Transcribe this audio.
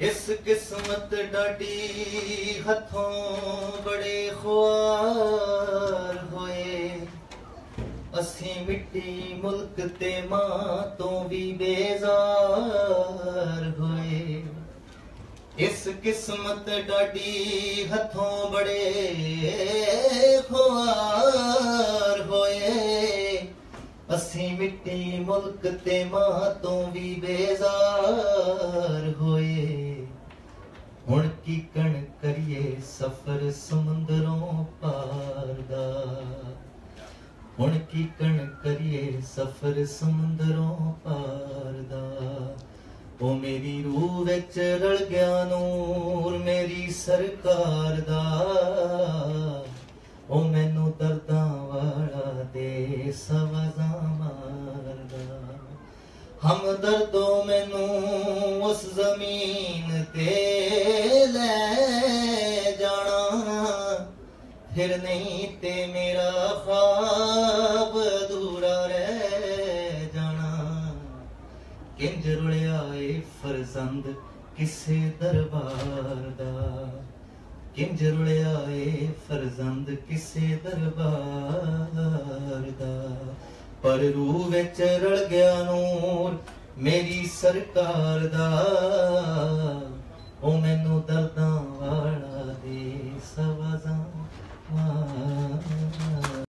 ਇਸ ਕਿਸਮਤ ਡਾਡੀ ਹੱਥੋਂ ਬੜੇ ਖੁਆਰ ਹੋਏ। ਅਸੀਂ ਮਿੱਟੀ ਮੁਲਕ ਤੇ ਮਾਂ ਤੋਂ ਵੀ ਬੇਜ਼ਾਰ ਹੋਏ। ਇਸ ਕਿਸਮਤ ਡਾਡੀ ਹੱਥੋਂ ਬੜੇ ਖੁਆਰ ਹੋਏ ਅਸੀਂ ਮਿੱਟੀ ਮੁਲਕ ਤੇ ਮਾਂ ਤੋਂ ਵੀ ਬੇਜ਼ਾਰ ਹੋਏ। ਹੁਣ ਕੀ ਕਣ ਕਰੀਏ ਸਫਰ ਸਮੁੰਦਰੋਂ ਪਾਰ ਦਾ। ਹੁਣ ਕੀ ਕਣ ਕਰੀਏ ਸਫਰ ਸਮੁੰਦਰੋਂ ਪਾਰ ਦਾ। ਉਹ ਮੇਰੀ ਰੂਹ ਵਿੱਚ ਰਲ ਗਿਆ ਨੂਰ ਮੇਰੀ ਸਰਕਾਰ ਦਾ। ਉਹ ਮੈਨੂੰ ਦਰਦਾਂ ਵਾਲਾ ਦੇ ਸਵਜ਼ਾਂ ਹਮ ਮੈਨੂੰ ਉਸ ਜ਼ਮੀਨ ਤੇ ਲੈ ਜਾਣਾ। ਫਿਰ ਨਹੀਂ ਤੇ ਮੇਰਾ ਖਾਬ ਅਧੂਰਾ ਰਹਿ ਜਾਣਾ। ਕਿੰਜ ਰੁਲਿਆ ਏ ਫਰਜ਼ੰਦ ਕਿਸੇ ਦਰਬਾਰ ਦਾ? ਕਿੰਜ ਰੁਲਿਆ ਏ ਫਰਜ਼ੰਦ ਕਿਸੇ ਦਰਬਾਰ ਦਾ? ਪਰ ਰੂਹ ਵਿੱਚ ਰਲ ਗਿਆ ਨੂਰ ਮੇਰੀ ਸਰਕਾਰ ਦਾ। ਉਹ ਮੈਨੂੰ ਦਰਦਾਂ ਵਾਲਾ ਦੇ ਸਵਾਜ਼ਾਂ ਮਾਰਦਾ